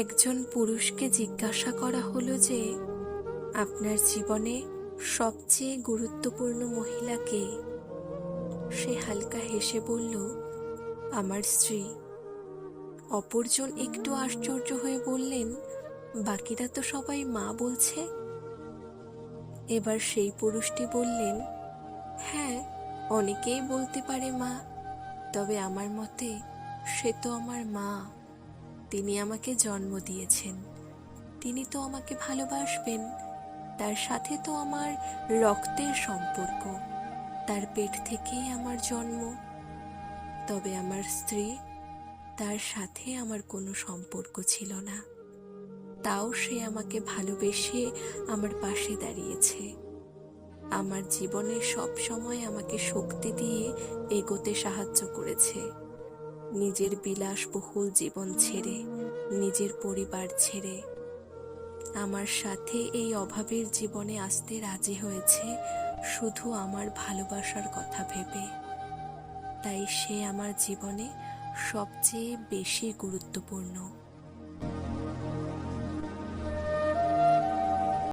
একজন পুরুষকে জিজ্ঞাসা করা হলো যে, আপনার জীবনে সবচেয়ে গুরুত্বপূর্ণ মহিলা কে? সে হালকা হেসে বলল, আমার স্ত্রী। অপরজন একটু আশ্চর্য হয়ে বললেন, বাকিরা তো সবাই মা বলছে? এবার সেই পুরুষটি বললেন হ্যাঁ অনেকেই বলতে পারে মা, তবে আমার মতে সে তো আমার মা। তিনি আমাকে জন্ম দিয়েছেন। তিনি তো আমাকে ভালোবাসবেন। তার সাথে তো আমার রক্তের সম্পর্ক। তার পেট থেকেই আমার জন্ম। তবে আমার স্ত্রী, তার সাথে আমার কোনো সম্পর্ক ছিল না। তাও সে আমাকে ভালোবেসে আমার পাশে দাঁড়িয়েছে। আমার জীবনে সব সময় আমাকে শক্তি দিয়ে এগোতে সাহায্য করেছে। নিজের বিলাসবহুল জীবন ছেড়ে, নিজের পরিবার ছেড়ে। আমার সাথে এই অভাবের জীবনে আসতে রাজি হয়েছে শুধু আমার ভালোবাসার কথা ভেবে। তাই সে আমার জীবনে সবচেয়ে বেশি গুরুত্বপূর্ণ।